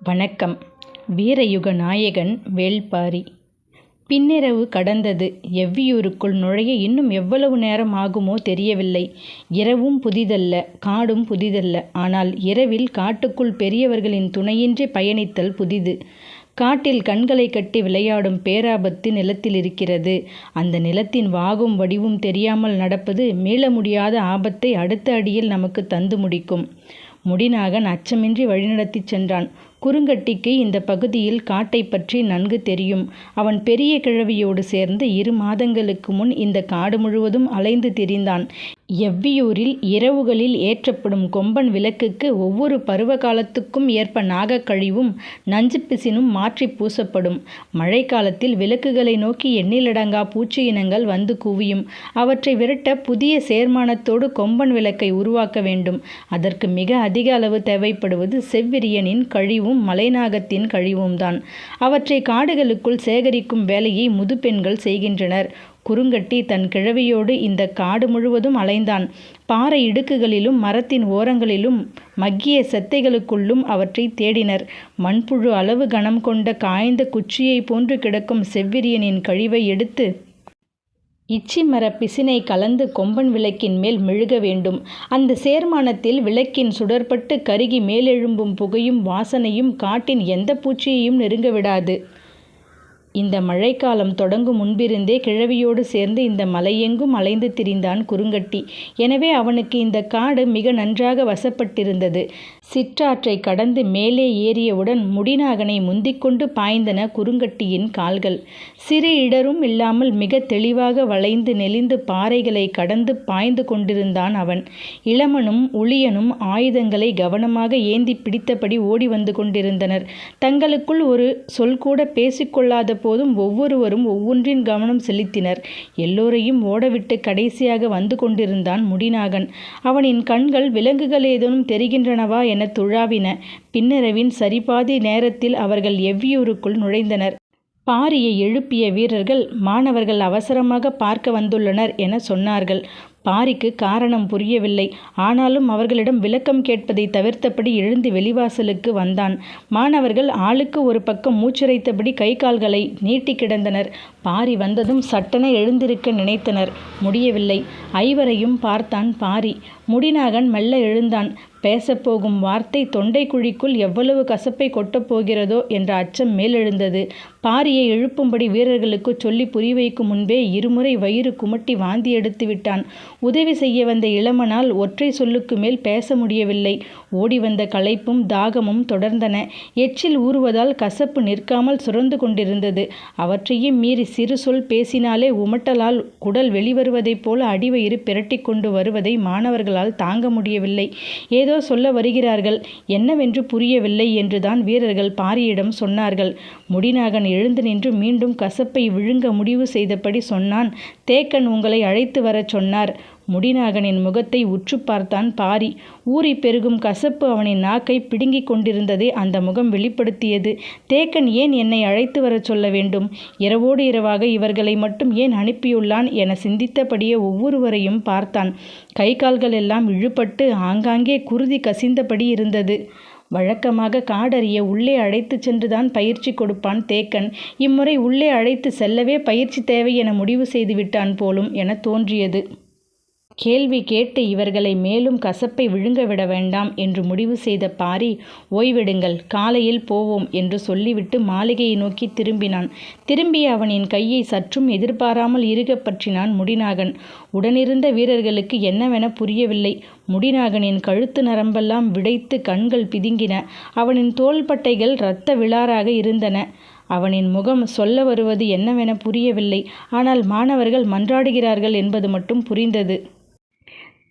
வணக்கம். வீரயுக நாயகன் வேள்பாரி. பின்னிரவு கடந்தது. எவ்வியூருக்குள் நுழைய இன்னும் எவ்வளவு நேரம் ஆகுமோ தெரியவில்லை. இரவும் புதிதல்ல காடும் புதிதல்ல. ஆனால் இரவில் காட்டுக்குள் பெரியவர்களின் துணையின்றி பயணித்தல் புதிது. காட்டில் கண்களை கட்டி விளையாடும் பேராபத்து நிலத்தில் இருக்கிறது. அந்த நிலத்தின் வாகும் வடிவும் தெரியாமல் நடப்பது மீள முடியாத ஆபத்தை அடுத்த அடியில் நமக்கு தந்து முடிக்கும். முடிநாகன் அச்சமின்றி வழிநடத்திச் சென்றான். குறுங்கட்டிக்கு இந்த பகுதியில் காட்டை பற்றி நன்கு தெரியும். அவன் பெரிய கிழவியோடு சேர்ந்து இரு மாதங்களுக்கு முன் இந்த காடு முழுவதும் அலைந்து திரிந்தான். எவ்வியூரில் இரவுகளில் ஏற்றப்படும் கொம்பன் விளக்குக்கு ஒவ்வொரு பருவ காலத்துக்கும் ஏற்ப நாகக்கழிவும் நஞ்சு பிசினும் மாற்றி பூசப்படும். மழைக்காலத்தில் விளக்குகளை நோக்கி எண்ணிலடங்கா பூச்சி இனங்கள் வந்து குவியும். அவற்றை விரட்ட புதிய சேர்மானத்தோடு கொம்பன் விளக்கை உருவாக்க வேண்டும். அதற்கு மிக அதிக அளவு தேவைப்படுவது செவ்விரியனின் கழிவும் மலைநாகத்தின் கழிவும் தான் அவற்றை காடுகளுக்குள் சேகரிக்கும் வேலையை முதுபெண்கள் செய்கின்றனர். குறுங்கட்டி தன் கிழவியோடு இந்த காடு முழுவதும் அலைந்தான். பாறை இடுக்குகளிலும் மரத்தின் ஓரங்களிலும் மக்கிய செத்தைகளுக்குள்ளும் அவற்றை தேடினர். மண்புழு அளவு கனம் கொண்ட காய்ந்த குச்சியை போன்று கிடக்கும் செவ்விரியனின் கழிவை எடுத்து இச்சி மர பிசினை கலந்து கொம்பன் விளக்கின் மேல் மெழுக வேண்டும். அந்த சேர்மானத்தில் விளக்கின் சுடர்பட்டு கருகி மேலெழும்பும் புகையும் வாசனையும் காட்டின் எந்த பூச்சியையும் நெருங்க விடாது. இந்த மழைக்காலம் தொடங்கும் முன்பிருந்தே கிழவியோடு சேர்ந்து இந்த மலையெங்கும் அலைந்து திரிந்தான் குறுங்கட்டி. எனவே அவனுக்கு இந்த காடு மிக நன்றாக வசப்பட்டிருந்தது. சிற்றாற்றை கடந்து மேலே ஏறியவுடன் முடிநாகனை முந்திக்கொண்டு பாய்ந்தன குறுங்கட்டியின் கால்கள். சிறு இடரும் இல்லாமல் மிக தெளிவாக வளைந்து நெளிந்து பாறைகளை கடந்து பாய்ந்து கொண்டிருந்தான் அவன். இளமனும் உளியனும் ஆயுதங்களை கவனமாக ஏந்தி பிடித்தபடி ஓடி வந்து கொண்டிருந்தனர். தங்களுக்குள் ஒரு சொல் கூட பேசிக்கொள்ளாத போதும் ஒவ்வொருவரும் ஒவ்வொன்றின் கவனம் செலுத்தினர். எல்லோரையும் ஓடவிட்டு கடைசியாக வந்து கொண்டிருந்தான் முடிநாகன். அவனின் கண்கள் விலங்குகள் ஏதேனும் தெரிகின்றனவா என துழாவின. பின்னரவின் சரிபாதி நேரத்தில் அவர்கள் எவ்வியூருக்குள் நுழைந்தனர். பாரியை எழுப்பிய வீரர்கள் மாணவர்கள் அவசரமாக பார்க்க வந்துள்ளனர் என சொன்னார்கள். பாரிக்கு காரணம் புரியவில்லை. ஆனாலும் அவர்களிடம் விளக்கம் கேட்பதை தவிர்த்தபடி எழுந்து வெளிவாசலுக்கு வந்தான். மாணவர்கள் ஆளுக்கு ஒரு பக்கம் மூச்சுரைத்தபடி கை கால்களை நீட்டி கிடந்தனர். பாரி வந்ததும் சட்டென எழுந்திருக்க நினைத்தனர். முடியவில்லை. ஐவரையும் பார்த்தான் பாரி. முடிநாகன் மெல்ல எழுந்தான். பேசப்போகும் வார்த்தை தொண்டை குழிக்குள் எவ்வளவு கசப்பை கொட்டப் போகிறதோ என்ற அச்சம் மேலெழுந்தது. பாரியை எழுப்பும்படி வீரர்களுக்கு சொல்லி புரிவைக்கும் முன்பே இருமுறை வயிறு குமட்டி வாந்தி எடுத்து விட்டான் உதவி செய்ய வந்த இளமனால் ஒற்றை சொல்லுக்கு மேல் பேச முடியவில்லை. ஓடி வந்த களைப்பும் தாகமும் தொடர்ந்தன. எச்சில் ஊறுவதால் கசப்பு நிற்காமல் சுரந்து கொண்டிருந்தது. அவற்றையும் மீறி சிறு சொல் பேசினாலே உமட்டலால் குடல் வெளிவருவதைப் போல அடிவயிறு பிரட்டி கொண்டு வருவதை மாணவர்களால் தாங்க முடியவில்லை. ஏதோ சொல்ல வருகிறார்கள். என்னவென்று புரியவில்லை என்றுதான் வீரர்கள் பாரியிடம் சொன்னார்கள். முடிநாகன் எழுந்து நின்று மீண்டும் கசப்பை விழுங்க முடிவு செய்தபடி சொன்னான். தேக்கன் உங்களை அழைத்து வரச் சொன்னார். முடிநாகனின் முகத்தை உற்று பார்த்தான் பாரி. ஊறி பெருகும் கசப்பு அவனின் நாக்கை பிடுங்கிக் கொண்டிருந்ததை அந்த முகம் வெளிப்படுத்தியது. தேக்கன் ஏன் என்னை அழைத்து வரச் சொல்ல வேண்டும்? இரவோடு இரவாக இவர்களை மட்டும் ஏன் அனுப்பியுள்ளான் என சிந்தித்தபடியே ஒவ்வொருவரையும் பார்த்தான். கை கால்கள் எல்லாம் இழுபட்டு ஆங்காங்கே குருதி கசிந்தபடி இருந்தது. வழக்கமாக காடறிய உள்ளே அழைத்து சென்றுதான் பயிற்சி கொடுப்பான் தேக்கன். இம்முறை உள்ளே அழைத்து செல்லவே பயிற்சி தேவை என முடிவு செய்து விட்டான் போலும் என தோன்றியது. கேள்வி கேட்டு இவர்களை மேலும் கசப்பை விழுங்க விட வேண்டாம் என்று முடிவு செய்த பாரி ஓய்வெடுங்கள் காலையில் போவோம் என்று சொல்லிவிட்டு மாளிகையை நோக்கி திரும்பினான். திரும்பிய அவனின் கையை சற்றும் எதிர்பாராமல் இறுக பற்றினான் முடிநாகன். உடனிருந்த வீரர்களுக்கு என்னவென புரியவில்லை. முடிநாகனின் கழுத்து நரம்பெல்லாம் விடைத்து கண்கள் பிதுங்கின. அவனின் தோள்பட்டைகள் இரத்த விழாராக இருந்தன. அவனின் முகம் சொல்ல வருவது என்னவென புரியவில்லை. ஆனால் மாணவர்கள் மன்றாடுகிறார்கள் என்பது மட்டும் புரிந்தது.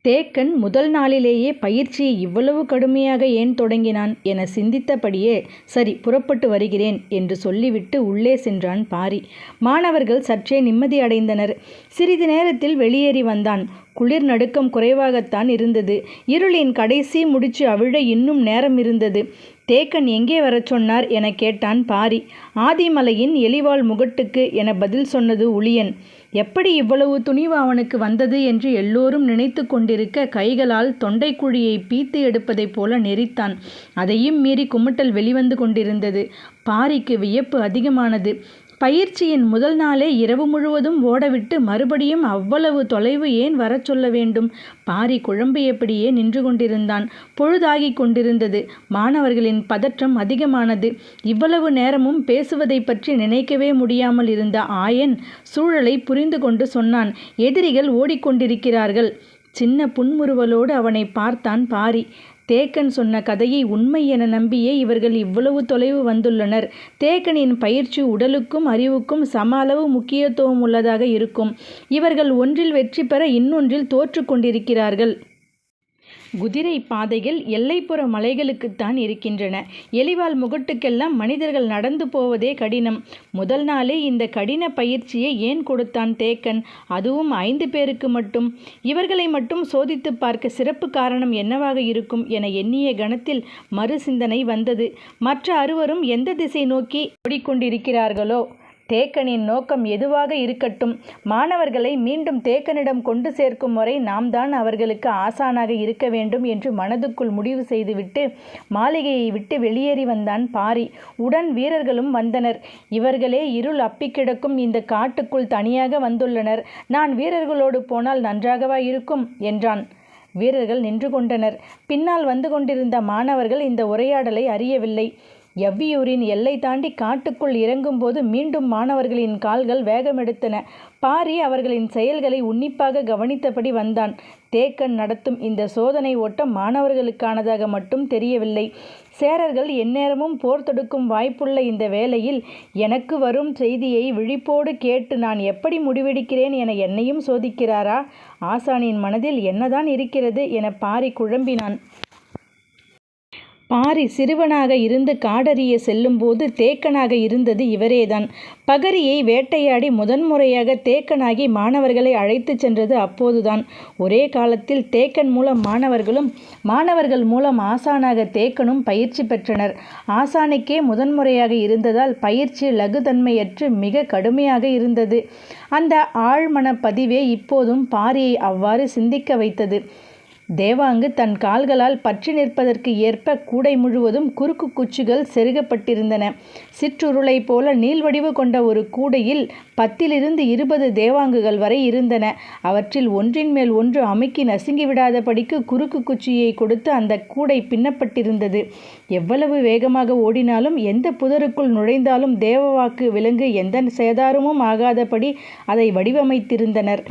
தேக்கன் முதல் நாளிலேயே பயிற்சியை இவ்வளவு கடுமையாக ஏன் தொடங்கினான் என சிந்தித்தபடியே சரி புறப்பட்டு வருகிறேன் என்று சொல்லிவிட்டு உள்ளே சென்றான் பாரி. மாணவர்கள் சற்றே நிம்மதி அடைந்தனர். சிறிது நேரத்தில் வெளியேறி வந்தான். குளிர் நடுக்கம் குறைவாகத்தான் இருந்தது. இருளின் கடைசி முடிச்சு அவிழ இன்னும் நேரம் இருந்தது. தேக்கன் எங்கே வரச் சொன்னார் என கேட்டான் பாரி. ஆதிமலையின் எலிவாள் முகட்டுக்கு என பதில் சொன்னது உளியன். எப்படி இவ்வளவு துணிவு அவனுக்கு வந்தது என்று எல்லோரும் நினைத்து கொண்டிருக்க கைகளால் தொண்டைக்குழியை பீத்து எடுப்பதைப் போல நெறித்தான் அதையும் மீறி குமட்டல் வெளிவந்து கொண்டிருந்தது. பாரிக்கு வியப்பு அதிகமானது. பயிற்சியின் முதல் நாளே இரவு முழுவதும் ஓடவிட்டு மறுபடியும் அவ்வளவு தொலைவு ஏன் வரச் சொல்ல வேண்டும்? பாரி குழம்பியபடியே நின்று கொண்டிருந்தான். பொழுதாகிக் கொண்டிருந்தது. மாணவர்களின் பதற்றம் அதிகமானது. இவ்வளவு நேரமும் பேசுவதை பற்றி நினைக்கவே முடியாமல் இருந்த ஆயன் சூழலை புரிந்து கொண்டு சொன்னான் எதிரிகள் ஓடிக்கொண்டிருக்கிறார்கள். சின்ன புன்முறுவலோடு அவனை பார்த்தான் பாரி. தேக்கன் சொன்ன கதையை உண்மை என நம்பியே இவர்கள் இவ்வளவு தொலைவு வந்துள்ளனர். தேக்கனின் பயிற்சி உடலுக்கும் அறிவுக்கும் சம அளவு முக்கியத்துவம் உள்ளதாக இருக்கும். இவர்கள் ஒன்றில் வெற்றி பெற இன்னொன்றில் தோற்று கொண்டிருக்கிறார்கள். குதிரை பாதைகள் எல்லைப்புற மலைகளுக்குத்தான் இருக்கின்றன. எலிவால் முகட்டுக்கெல்லாம் மனிதர்கள் நடந்து போவதே கடினம். முதல் நாளே இந்த கடின பயிற்சியை ஏன் கொடுத்தான் தேக்கன்? அதுவும் ஐந்து பேருக்கு மட்டும். இவர்களை மட்டும் சோதித்து பார்க்க சிறப்பு காரணம் என்னவாக இருக்கும் என எண்ணிய கணத்தில் மறு சிந்தனை வந்தது. மற்ற அறுவரும் எந்த திசை நோக்கி ஓடிக்கொண்டிருக்கிறார்களோ தேக்கனின் நோக்கம் எதுவாக இருக்கட்டும் மாணவர்களை மீண்டும் தேக்கனிடம் கொண்டு சேர்க்கும் வரை நாம் தான் அவர்களுக்கு ஆசானாக இருக்க வேண்டும் என்று மனதுக்குள் முடிவு செய்துவிட்டு மாளிகையை விட்டு வெளியேறி வந்தான் பாரி. உடன் வீரர்களும் வந்தனர். இவர்களே இருள் அப்பிக்கிடக்கும் இந்த காட்டுக்குள் தனியாக வந்துள்ளனர். நான் வீரர்களோடு போனால் நன்றாகவா இருக்கும்? என்றான். வீரர்கள் நின்று கொண்டனர். பின்னால் வந்து கொண்டிருந்த மாணவர்கள் இந்த உரையாடலை அறியவில்லை. எவ்வியூரின் எல்லை தாண்டி காட்டுக்குள் இறங்கும்போது மீண்டும் மாணவர்களின் கால்கள் வேகமெடுத்தன. பாரி அவர்களின் செயல்களை உன்னிப்பாக கவனித்தபடி வந்தான். தேக்கன் நடத்தும் இந்த சோதனை ஓட்டம் மாணவர்களுக்கானதாக மட்டும் தெரியவில்லை. சேரர்கள் எந்நேரமும் போர் தொடுக்கும் வாய்ப்புள்ள இந்த வேளையில் எனக்கு வரும் செய்தியை விழிப்போடு கேட்டு நான் எப்படி முடிவெடுக்கிறேன் என என்னையும் சோதிக்கிறாரா? ஆசானின் மனதில் என்னதான் இருக்கிறது என பாரி குழம்பினான். பாரி சிறுவனாக இருந்து காடறிய செல்லும்போது தேக்கனாக இருந்தது இவரேதான். பகரியை வேட்டையாடி முதன்முறையாக தேக்கனாகி மாணவர்களை அழைத்துச் சென்றது அப்போதுதான். ஒரே காலத்தில் தேக்கன் மூலம் மாணவர்களும் மாணவர்கள் மூலம் ஆசானாக தேக்கனும் பயிற்சி பெற்றனர். ஆசானுக்கே முதன்முறையாக இருந்ததால் பயிற்சி லகுதன்மையற்று மிக கடுமையாக இருந்தது. அந்த ஆழ்மன பதிவே இப்போதும் பாரியை அவ்வாறு சிந்திக்க வைத்தது. தேவாங்கு தன் கால்களால் பற்றி நிற்பதற்கு ஏற்ப கூடை முழுவதும் குறுக்கு குச்சிகள் செருகப்பட்டிருந்தன. சிற்றுருளை போல நீள்வடிவு கொண்ட ஒரு கூடையில் பத்திலிருந்து இருபது தேவாங்குகள் வரை இருந்தன. அவற்றில் ஒன்றின் மேல் ஒன்று அமுக்கி நசுங்கிவிடாதபடிக்கு குறுக்கு குச்சியை கொடுத்து அந்த கூடை பின்னப்பட்டிருந்தது. எவ்வளவு வேகமாக ஓடினாலும் எந்த புதருக்குள் நுழைந்தாலும் தேவவாக்கு விலங்கு எந்த சேதாரமும் ஆகாதபடி அதை வடிவமைத்திருந்தனர்.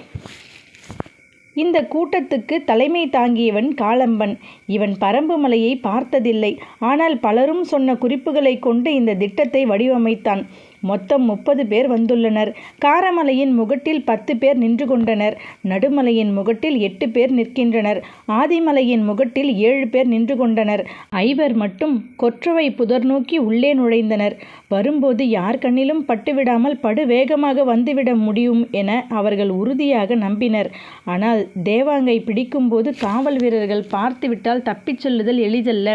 இந்த கூட்டத்துக்கு தலைமை தாங்கியவன் காளம்பன் இவன் பரம்பு மலையை பார்த்ததில்லை. ஆனால் பலரும் சொன்ன குறிப்புகளை கொண்டு இந்த திட்டத்தை வடிவமைத்தான். மொத்தம் முப்பது பேர் வந்துள்ளனர். காரமலையின் முகட்டில் பத்து பேர் நின்று கொண்டனர். நடுமலையின் முகட்டில் எட்டு பேர் நிற்கின்றனர். ஆதிமலையின் முகட்டில் ஏழு பேர் நின்று கொண்டனர். ஐவர் மட்டும் கொற்றவை புதர் நோக்கி உள்ளே நுழைந்தனர். வரும்போது யார் கண்ணிலும் பட்டுவிடாமல் படுவேகமாக வந்துவிட முடியும் என அவர்கள் உறுதியாக நம்பினர். ஆனால் தேவாங்கை பிடிக்கும்போது காவல் வீரர்கள் பார்த்துவிட்டால் தப்பிச் செல்லுதல் எளிதல்ல.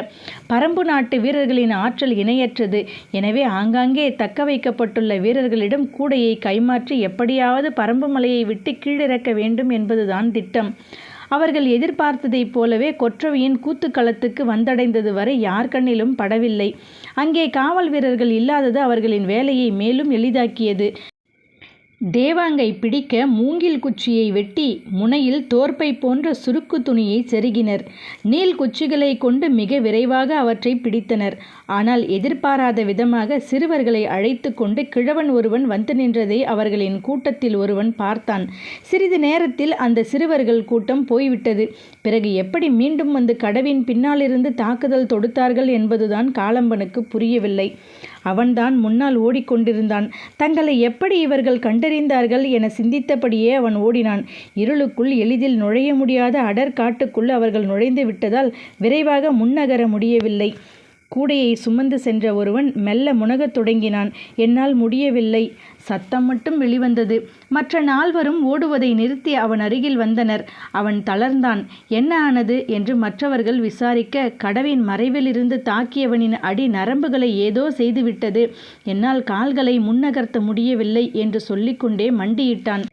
பரம்பு நாட்டு வீரர்களின் ஆற்றல் இணையற்றது. எனவே ஆங்காங்கே தக்க வைக்க வைக்கப்பட்டுள்ள வீரர்களிடம் கூடையை கைமாற்றி எப்படியாவது பரம்பு மலையை விட்டு கீழிறக்க வேண்டும் என்பதுதான் திட்டம். அவர்கள் எதிர்பார்த்ததைப் போலவே கொற்றவையின் கூத்துக்களத்துக்கு வந்தடைந்தது வரை யார் கண்ணிலும் படவில்லை. அங்கே காவல் வீரர்கள் இல்லாதது அவர்களின் வேலையை மேலும் எளிதாக்கியது. தேவாங்கை பிடிக்க மூங்கில் குச்சியை வெட்டி முனையில் தோற்பை போன்ற சுருக்கு துணியை செருகினர். நீல் குச்சிகளை கொண்டு மிக விரைவாக அவற்றை பிடித்தனர். ஆனால் எதிர்பாராத விதமாக சிறுவர்களை அழைத்து கொண்டு கிழவன் ஒருவன் வந்து நின்றதை அவர்களின் கூட்டத்தில் ஒருவன் பார்த்தான். சிறிது நேரத்தில் அந்த சிறுவர்கள் கூட்டம் போய்விட்டது. பிறகு எப்படி மீண்டும் வந்து கடவின் பின்னாலிருந்து தாக்குதல் தொடுத்தார்கள் என்பதுதான் காலம்பனுக்கு புரியவில்லை. அவன்தான் முன்னால் ஓடிக்கொண்டிருந்தான். தங்களை எப்படி இவர்கள் கண்டறிந்தார்கள் என சிந்தித்தபடியே அவன் ஓடினான். இருளுக்குள் எளிதில் நுழைய முடியாத அடர் காட்டுக்குள் அவர்கள் நுழைந்து விட்டதால் விரைவாக முன்னகர முடியவில்லை. கூடையை சுமந்து சென்ற ஒருவன் மெல்ல முனகத் தொடங்கினான். என்னால் முடியவில்லை. சத்தம் மட்டும் வெளிவந்தது. மற்ற நால்வரும் ஓடுவதை நிறுத்தி அவன் அருகில் வந்தனர். அவன் தளர்ந்தான். என்ன ஆனது? என்று மற்றவர்கள் விசாரிக்க கடவின் மறைவிலிருந்து தாக்கியவனின் அடி நரம்புகளை ஏதோ செய்துவிட்டது. என்னால் கால்களை முன்னகர்த்த முடியவில்லை என்று சொல்லிக்கொண்டே மண்டியிட்டான்.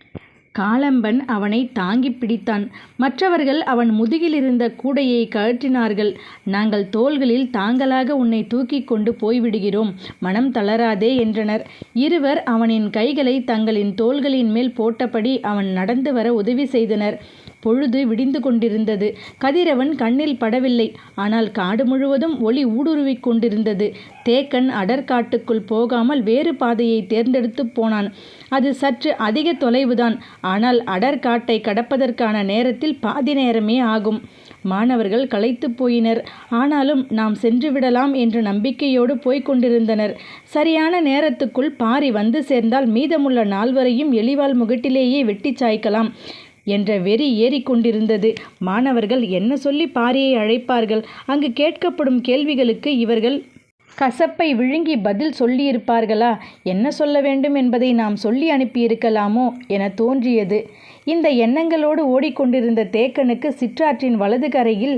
காளம்பன் அவனை தாங்கி பிடித்தான். மற்றவர்கள் அவன் முதுகிலிருந்த கூடையை கழற்றினார்கள். நாங்கள் தோள்களில் தாங்களாக உன்னை தூக்கி கொண்டு போய்விடுகிறோம். மனம் தளராதே என்றனர். இருவர் அவனின் கைகளை தங்களின் தோள்களின் மேல் போட்டபடி அவன் நடந்து வர உதவி செய்தனர். பொழுது விடிந்து கொண்டிருந்தது. கதிரவன் கண்ணில் படவில்லை. ஆனால் காடு முழுவதும் ஒளி ஊடுருவிக் கொண்டிருந்தது. தேக்கன் அடர்காட்டுக்குள் போகாமல் வேறு பாதையை தேர்ந்தெடுத்து போனான். அது சற்று அதிக தொலைவுதான். ஆனால் அடர்காட்டை கடப்பதற்கான நேரத்தில் பாதி நேரமே ஆகும். மாணவர்கள் களைத்து போயினர். ஆனாலும் நாம் சென்று விடலாம் என்ற நம்பிக்கையோடு போய்க் கொண்டிருந்தனர். சரியான நேரத்துக்குள் பாரி வந்து சேர்ந்தால் மீதமுள்ள நால்வரையும் எளிவால் முகட்டிலேயே வெட்டி சாய்க்கலாம். என்ற வெறி ஏறிக்கொண்டிருந்தது. மாணவர்கள் என்ன சொல்லி பாரியை அழைப்பார்கள்? அங்கு கேட்கப்படும் கேள்விகளுக்கு இவர்கள் கசப்பை விழுங்கி பதில் சொல்லியிருப்பார்களா? என்ன சொல்ல வேண்டும் என்பதை நாம் சொல்லி அனுப்பியிருக்கலாமோ என தோன்றியது. இந்த எண்ணங்களோடு ஓடிக்கொண்டிருந்த தேக்கனுக்கு சிற்றாற்றின் வலது கரையில்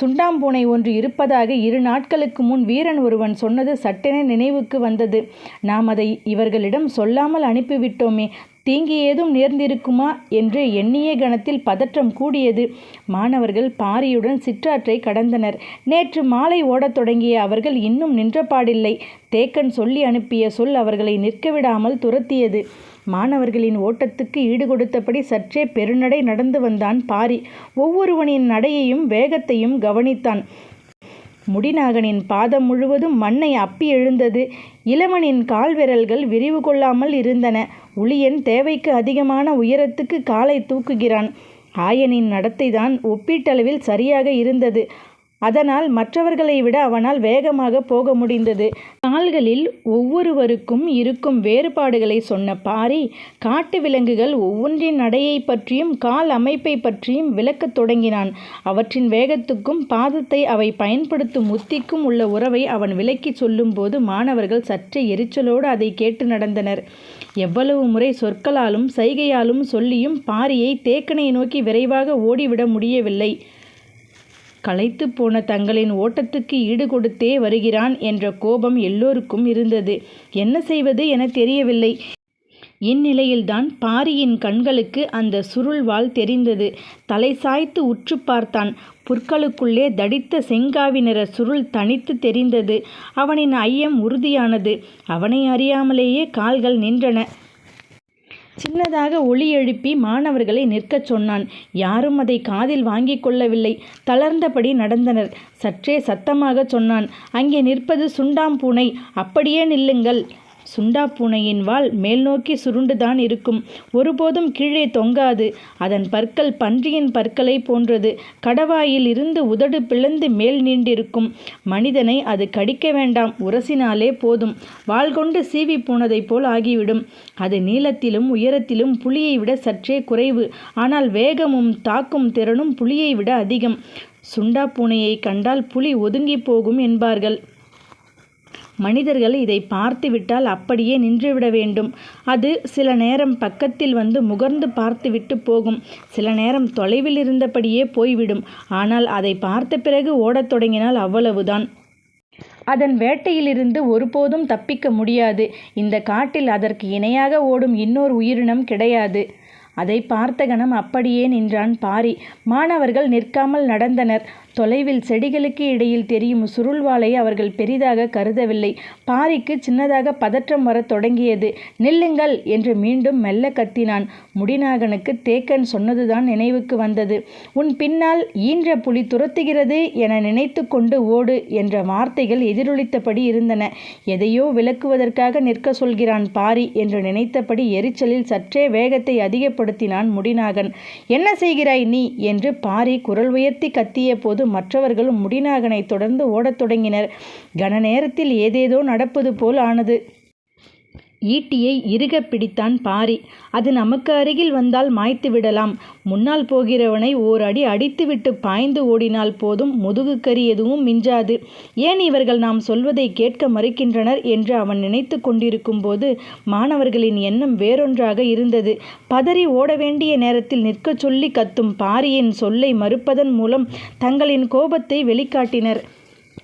சுண்டாம்பூனை ஒன்று இருப்பதாக இரு நாட்களுக்கு முன் வீரன் ஒருவன் சொன்னது சட்டென நினைவுக்கு வந்தது. நாம் அதை இவர்களிடம் சொல்லாமல் அனுப்பிவிட்டோமே தீங்கு ஏதும் நேர்ந்திருக்குமா என்று எண்ணிய கணத்தில் பதற்றம் கூடியது. மாணவர்கள் பாரியுடன் சிற்றாற்றை கடந்தனர். நேற்று மாலை ஓடத் தொடங்கிய அவர்கள் இன்னும் நின்றபாடில்லை. தேக்கன் சொல்லி அனுப்பிய சொல் அவர்களை நிற்கவிடாமல் துரத்தியது. மாணவர்களின் ஓட்டத்துக்கு ஈடுகொடுத்தபடி சற்றே பெருநடை நடந்து வந்தான் பாரி. ஒவ்வொருவனின் நடையையும் வேகத்தையும் கவனித்தான். முடிநாகனின் பாதம் முழுவதும் மண்ணை அப்பி எழுந்தது. இளவனின் கால்விரல்கள் விரிவு கொள்ளாமல் இருந்தன. உளியன் தேவைக்கு அதிகமான உயரத்துக்கு காலை தூக்குகிறான். ஆயனின் நடத்தைதான் ஒப்பீட்டளவில் சரியாக இருந்தது. அதனால் மற்றவர்களை விட அவனால் வேகமாக போக முடிந்தது. கால்களில் ஒவ்வொருவருக்கும் இருக்கும் வேறுபாடுகளை சொன்ன பாரி காட்டு விலங்குகள் ஒவ்வொன்றின் நடையை பற்றியும் கால் அமைப்பை பற்றியும் விளக்கத் தொடங்கினான். அவற்றின் வேகத்துக்கும் பாதத்தை அவை பயன்படுத்தும் உத்திக்கும் உள்ள உறவை அவன் விளக்கி சொல்லும்போது மாணவர்கள் சற்றே எரிச்சலோடு அதை கேட்டு நடந்தனர். எவ்வளவு முறை சொற்களாலும் சைகையாலும் சொல்லியும் பாரியை தேக்கனை நோக்கி விரைவாக ஓடிவிட முடியவில்லை. களைத்து போன தங்களின் ஓட்டத்துக்கு ஈடு கொடுத்தே வருகிறான் என்ற கோபம் எல்லோருக்கும் இருந்தது. என்ன செய்வது என தெரியவில்லை. இந்நிலையில்தான் பாரியின் கண்களுக்கு அந்த சுருள்வாள் தெரிந்தது. தலை சாய்த்து உற்று பார்த்தான். புற்களுக்குள்ளே தடித்த செங்காவி நிற சுருள் தனித்து தெரிந்தது. அவனின் ஐயம் உறுதியானது. அவனை அறியாமலேயே கால்கள் நின்றன. சின்னதாக ஒளி எழுப்பி மாணவர்களை நிற்கச் சொன்னான். யாரும் அதை காதில் வாங்கிக் கொள்ளவில்லை. தளர்ந்தபடி நடந்தனர். சற்றே சத்தமாகச் சொன்னான். அங்கே நிற்பது சுண்டாம்பூனை அப்படியே நில்லுங்கள். சுண்டா பூனையின் வால் மேல் நோக்கி சுருண்டுதான் இருக்கும். ஒருபோதும் கீழே தொங்காது. அதன் பற்கள் பன்றியின் பற்களை போன்றது. கடவாயில் இருந்து உதடு பிளந்து மேல் நீண்டிருக்கும். மனிதனை அது கடிக்க வேண்டாம். உரசினாலே போதும். வாள் கொண்டு சீவி போனதைப் போல் ஆகிவிடும். அது நீளத்திலும் உயரத்திலும் புலியை விட சற்றே குறைவு. ஆனால் வேகமும் தாக்கும் திறனும் புலியை விட அதிகம். சுண்டா பூனையை கண்டால் புலி ஒதுங்கி போகும் என்பார்கள். மனிதர்கள் இதை பார்த்துவிட்டால் அப்படியே நின்றுவிட வேண்டும். அது சில நேரம் பக்கத்தில் வந்து முகர்ந்து பார்த்துவிட்டு போகும். சில நேரம் தொலைவில் இருந்தபடியே போய்விடும். ஆனால் அதை பார்த்த பிறகு ஓடத் தொடங்கினால் அவ்வளவுதான். அதன் வேட்டையிலிருந்து ஒருபோதும் தப்பிக்க முடியாது. இந்த காட்டில் அதற்கு இணையாக ஓடும் இன்னொரு உயிரினம் கிடையாது. அதை பார்த்த கணம் அப்படியே நின்றான் பாரி. மாணவர்கள் நிற்காமல் நடந்தனர். தொலைவில் செடிகளுக்கு இடையில் தெரியும் சுருள்வாளை அவர்கள் பெரிதாக கருதவில்லை. பாரிக்கு சின்னதாக பதற்றம் வரத் தொடங்கியது. நில்லுங்கள் என்று மீண்டும் மெல்ல கத்தினான். முடிநாகனுக்கு தேக்கன் சொன்னதுதான் நினைவுக்கு வந்தது. உன் பின்னால் ஈன்ற புலி துரத்துகிறது என நினைத்து கொண்டு ஓடு என்ற வார்த்தைகள் எதிரொலித்தபடி இருந்தன. எதையோ விளக்குவதற்காக நிற்க சொல்கிறான் பாரி என்று நினைத்தபடி எரிச்சலில் சற்றே வேகத்தை அதிகப்படுத்தினான் முடிநாகன். என்ன செய்கிறாய் நீ? என்று பாரி குரல் உயர்த்தி கத்திய போது மற்றவர்களும் முடிநாகனை தொடர்ந்து ஓடத் தொடங்கினர். கன நேரத்தில் ஏதேதோ நடப்பது போல் ஆனது. ஈட்டியை இறுகப் பிடித்தான் பாரி. அது நமக்கு அருகில் வந்தால் மாய்த்து விடலாம். முன்னால் போகிறவனை ஓர் அடி அடித்துவிட்டு பாய்ந்து ஓடினால் போதும் முதுகுக்கறி எதுவும் மிஞ்சாது. ஏன் இவர்கள் நாம் சொல்வதை கேட்க மறுக்கின்றனர் என்று அவன் நினைத்து கொண்டிருக்கும் போது மாணவர்களின் எண்ணம் வேறொன்றாக இருந்தது. பதறி ஓட வேண்டிய நேரத்தில் நிற்கச் சொல்லி கத்தும் பாரியின் சொல்லை மறுப்பதன் மூலம் தங்களின் கோபத்தை வெளிக்காட்டினர்.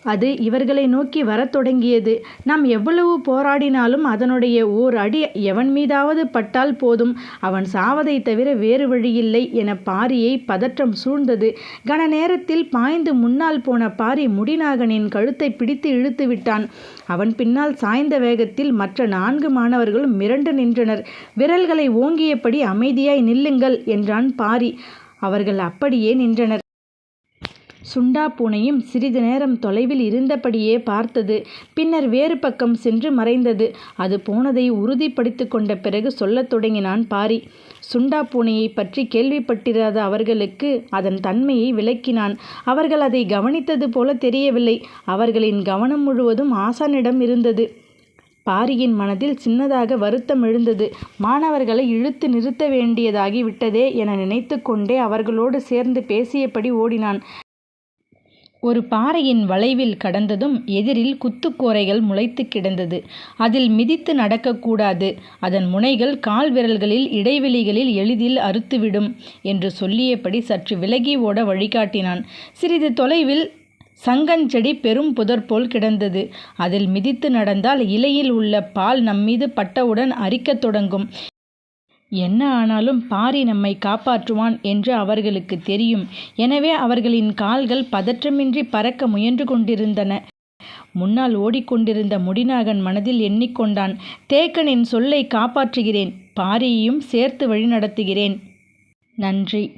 அது இவர்களை நோக்கி வரத் தொடங்கியது. நாம் எவ்வளவு போராடினாலும் அதனுடைய ஓர் அடி எவன் மீதாவது பட்டால் போதும். அவன் சாவதை தவிர வேறு வழியில்லை என பாரியை பதற்றம் சூழ்ந்தது. கன நேரத்தில் பாய்ந்து முன்னால் போன பாரி முடிநாகனின் கழுத்தை பிடித்து இழுத்து விட்டான். அவன் பின்னால் சாய்ந்த வேகத்தில் மற்ற நான்கு மாணவர்களும் மிரண்டு நின்றனர். விரல்களை ஓங்கியபடி அமைதியாய் நில்லுங்கள் என்றான் பாரி. அவர்கள் அப்படியே நின்றனர். சுண்டா பூனையும் சிறிது நேரம் தொலைவில் இருந்தபடியே பார்த்தது. பின்னர் வேறு பக்கம் சென்று மறைந்தது. அது போனதை உறுதிப்படுத்தி கொண்ட பிறகு சொல்லத் தொடங்கினான் பாரி. சுண்டா பூனையை பற்றி கேள்விப்பட்டிராத அவர்களுக்கு அதன் தன்மையை விளக்கினான். அவர்கள் அதை கவனித்தது போல தெரியவில்லை. அவர்களின் கவனம் முழுவதும் ஆசானிடம் இருந்தது. பாரியின் மனதில் சின்னதாக வருத்தம் எழுந்தது. மாணவர்களை இழுத்து நிறுத்த வேண்டியதாகி விட்டதே என நினைத்து கொண்டே அவர்களோடு சேர்ந்து பேசியபடி ஓடினான். ஒரு பாறையின் வளைவில் கடந்ததும் எதிரில் குத்துக்கோரைகள் முளைத்து கிடந்தது. அதில் மிதித்து நடக்கக்கூடாது. அதன் முனைகள் கால் விரல்களில் இடைவெளிகளில் எளிதில் அறுத்துவிடும் என்று சொல்லியபடி சற்று விலகி ஓட வழிகாட்டினான். சிறிது தொலைவில் சங்கஞ்செடி பெரும் புதர் போல் கிடந்தது. அதில் மிதித்து நடந்தால் இலையில் உள்ள பால் நம்மீது பட்டவுடன் அரிக்கத் தொடங்கும். என்ன ஆனாலும் பாரி நம்மை காப்பாற்றுவான் என்று அவர்களுக்கு தெரியும். எனவே அவர்களின் கால்கள் பதற்றமின்றி பறக்க முயன்று கொண்டிருந்தன. முன்னால் ஓடிக்கொண்டிருந்த முடிநாகன் மனதில் எண்ணிக்கொண்டான் தேக்கனின் சொல்லை காப்பாற்றுகிறேன் பாரியையும் சேர்த்து வழிநடத்துகிறேன். நன்றி.